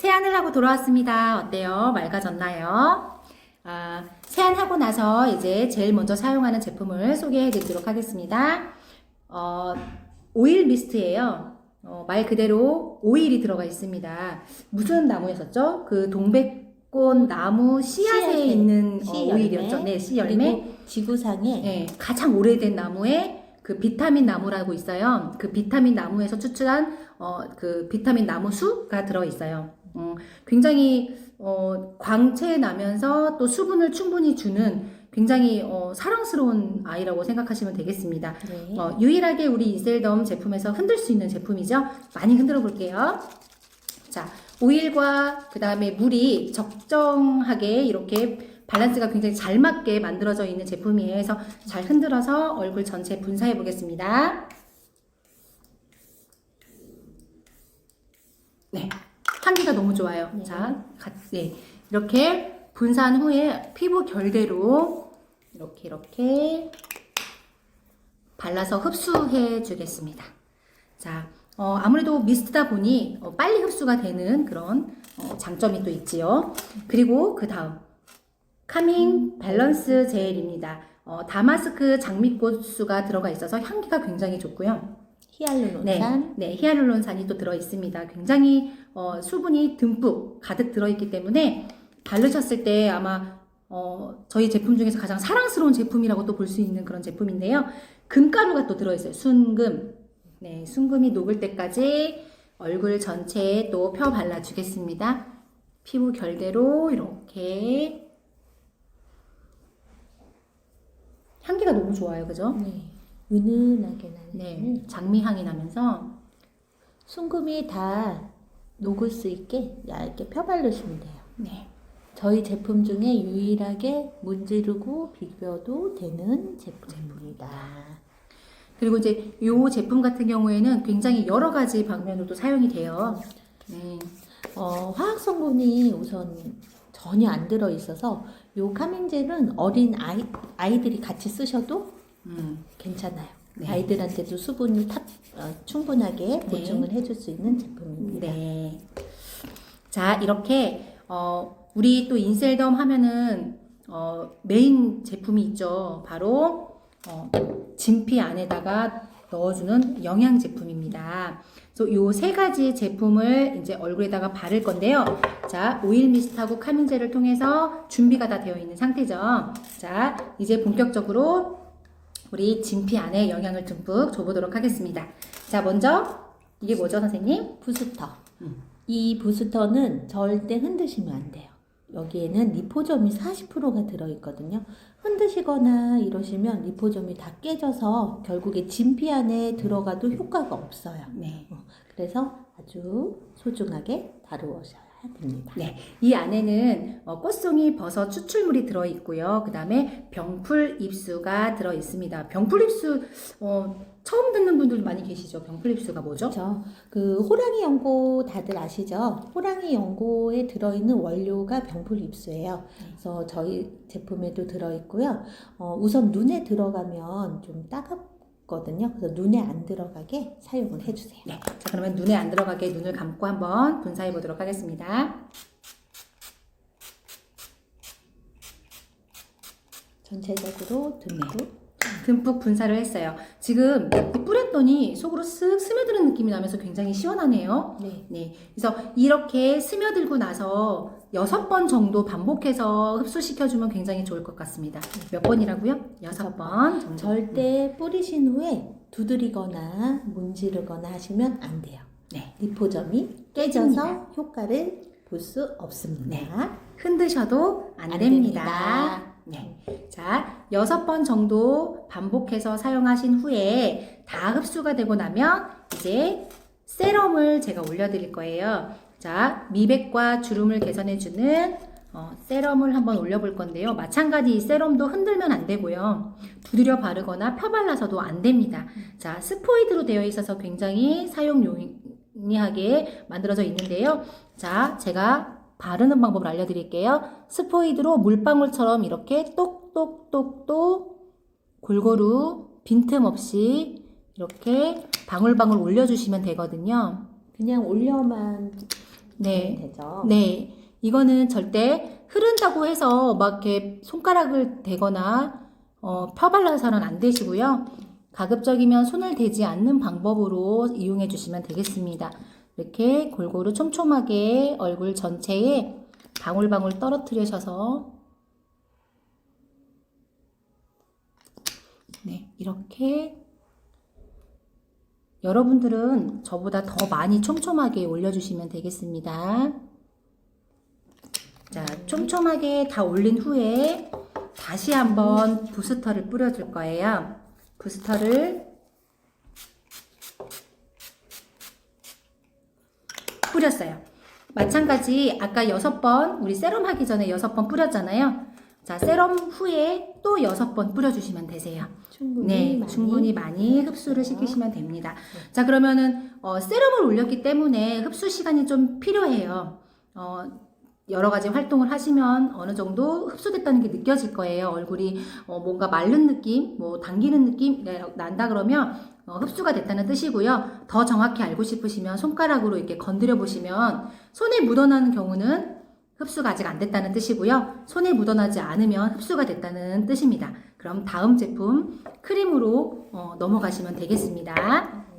세안을 하고 돌아왔습니다. 어때요? 맑아졌나요? 아, 세안하고 나서 이제 제일 먼저 사용하는 제품을 소개해 드리도록 하겠습니다. 어, 오일 미스트예요. 어, 말 그대로 오일이 들어가 있습니다. 무슨 나무였었죠? 그 동백꽃 나무 씨앗에 씨앗에, 있는 어, 씨 오일이었죠. 네, 씨 열매. 그리고 지구상에 네, 가장 오래된 나무에 그 비타민 나무라고 있어요. 그 비타민 나무에서 추출한 어, 그 비타민 나무 수가 들어 있어요. 음, 굉장히 어, 광채 나면서 또 수분을 충분히 주는 굉장히 어, 사랑스러운 아이라고 생각하시면 되겠습니다. 네. 어, 유일하게 우리 이셀덤 제품에서 흔들 수 있는 제품이죠. 많이 흔들어 볼게요. 자, 오일과 그 다음에 물이 적정하게 이렇게 밸런스가 굉장히 잘 맞게 만들어져 있는 제품이에요. 그래서 잘 흔들어서 얼굴 전체 분사해 보겠습니다. 네. 향기가 너무 좋아요. 네. 자, 가- 네. 이렇게 분사한 후에 피부 결대로 이렇게 이렇게 발라서 흡수해 주겠습니다. 자, 어, 아무래도 미스트다 보니 어, 빨리 흡수가 되는 그런 어, 장점이 또 있지요. 그리고 그 다음 카밍 밸런스 젤입니다. 어, 다마스크 장미꽃수가 들어가 있어서 향기가 굉장히 좋고요. 히알루론산. 네, 네, 히알루론산이 또 들어 있습니다. 굉장히 어, 수분이 듬뿍 가득 들어 있기 때문에 바르셨을 때 아마 어, 저희 제품 중에서 가장 사랑스러운 제품이라고 또 볼 수 있는 그런 제품인데요. 금가루가 또 들어 있어요. 순금. 네, 순금이 녹을 때까지 얼굴 전체에 또 펴 발라 주겠습니다. 피부 결대로 이렇게 향기가 너무 좋아요. 그죠? 네. 은은하게 나는 네, 장미 향이 나면서 순금이 다 녹을 수 있게 얇게 펴바르시면 돼요. 네. 저희 제품 중에 유일하게 문지르고 비벼도 되는 제품, 제품이다. 그리고 이제 이 제품 같은 경우에는 굉장히 여러 가지 방면으로 사용이 돼요. 네. 어, 화학 성분이 우선 전혀 안 들어 있어서 요 카밍젤은 어린 아이 아이들이 같이 쓰셔도 음. 괜찮아요. 네. 아이들한테도 수분을 탑, 어, 충분하게 보충을 해줄 수 있는 제품입니다. 네. 자, 이렇게 어, 우리 또 인셀덤 하면은 어, 메인 제품이 있죠. 바로 어, 진피 안에다가 넣어주는 영양 제품입니다. 그래서 요 세 가지 제품을 이제 얼굴에다가 바를 건데요. 자, 오일 미스트하고 카밍젤을 통해서 준비가 다 되어 있는 상태죠. 자, 이제 본격적으로 우리 진피 안에 영양을 듬뿍 줘보도록 하겠습니다. 자, 먼저 이게 뭐죠, 선생님? 부스터. 음. 이 부스터는 절대 흔드시면 안 돼요. 여기에는 리포점이 40%가 들어있거든요. 흔드시거나 이러시면 리포점이 다 깨져서 결국에 진피 안에 들어가도 효과가 없어요. 네. 그래서 아주 소중하게 다루셔야 됩니다. 네, 이 안에는 어, 꽃송이 버섯 추출물이 들어 있고요. 그 다음에 병풀 잎수가 들어 있습니다. 병풀 잎수 어, 처음 듣는 분들 많이 계시죠? 병풀 잎수가 뭐죠? 그렇죠. 그 호랑이 연고 다들 아시죠? 호랑이 연고에 들어 있는 원료가 병풀 잎수예요. 그래서 저희 제품에도 들어 있고요. 어, 우선 눈에 들어가면 좀 따갑 거든요. 그래서 눈에 안 들어가게 사용을 해주세요. 네, 자 그러면 눈에 안 들어가게 눈을 감고 한번 분사해 보도록 하겠습니다. 전체적으로 듬뿍. 듬뿍 분사를 했어요. 지금 뿌렸더니 속으로 쓱 스며드는 느낌이 나면서 굉장히 시원하네요. 네. 네, 그래서 이렇게 스며들고 나서 여섯 번 정도 반복해서 흡수시켜주면 굉장히 좋을 것 같습니다. 몇 번이라고요? 여섯 번 정도. 절대 뿌리신 후에 두드리거나 문지르거나 하시면 안 돼요. 네, 리포점이 깨져서 효과를 볼 수 없습니다. 흔드셔도 안, 안 됩니다. 됩니다. 네, 자 여섯 번 정도 반복해서 사용하신 후에 다 흡수가 되고 나면 이제 세럼을 제가 올려드릴 거예요. 자 미백과 주름을 개선해주는 어, 세럼을 한번 올려볼 건데요. 마찬가지 이 세럼도 흔들면 안 되고요. 두드려 바르거나 펴발라서도 안 됩니다. 자, 스포이드로 되어 있어서 굉장히 사용 용이하게 만들어져 있는데요. 자, 제가 바르는 방법을 알려드릴게요. 스포이드로 물방울처럼 이렇게 똑똑똑똑 골고루 빈틈없이 이렇게 방울방울 올려주시면 되거든요. 그냥 올려만 네. 되죠. 네. 이거는 절대 흐른다고 해서 막 이렇게 손가락을 대거나 어, 펴발라서는 안 되시고요. 가급적이면 손을 대지 않는 방법으로 이용해 주시면 되겠습니다. 이렇게 골고루 촘촘하게 얼굴 전체에 방울방울 떨어뜨리셔서 네, 이렇게 여러분들은 저보다 더 많이 촘촘하게 올려주시면 되겠습니다. 자, 촘촘하게 다 올린 후에 다시 한번 부스터를 뿌려줄 거예요. 부스터를 뿌렸어요. 마찬가지 아까 여섯 번 우리 세럼 하기 전에 여섯 번 뿌렸잖아요. 자, 세럼 후에 또 여섯 번 뿌려주시면 되세요. 충분히 네, 많이 충분히 많이 흡수를 시키시면 됩니다. 자, 그러면은 어, 세럼을 올렸기 때문에 흡수 시간이 좀 필요해요. 어, 여러 가지 활동을 하시면 어느 정도 흡수됐다는 게 느껴질 거예요. 얼굴이 어, 뭔가 마른 느낌, 뭐 당기는 느낌 네, 난다 그러면 어, 흡수가 됐다는 뜻이고요. 더 정확히 알고 싶으시면 손가락으로 이렇게 건드려 보시면 손에 묻어나는 경우는 흡수가 아직 안 됐다는 뜻이고요. 손에 묻어나지 않으면 흡수가 됐다는 뜻입니다. 그럼 다음 제품 크림으로 어, 넘어가시면 되겠습니다.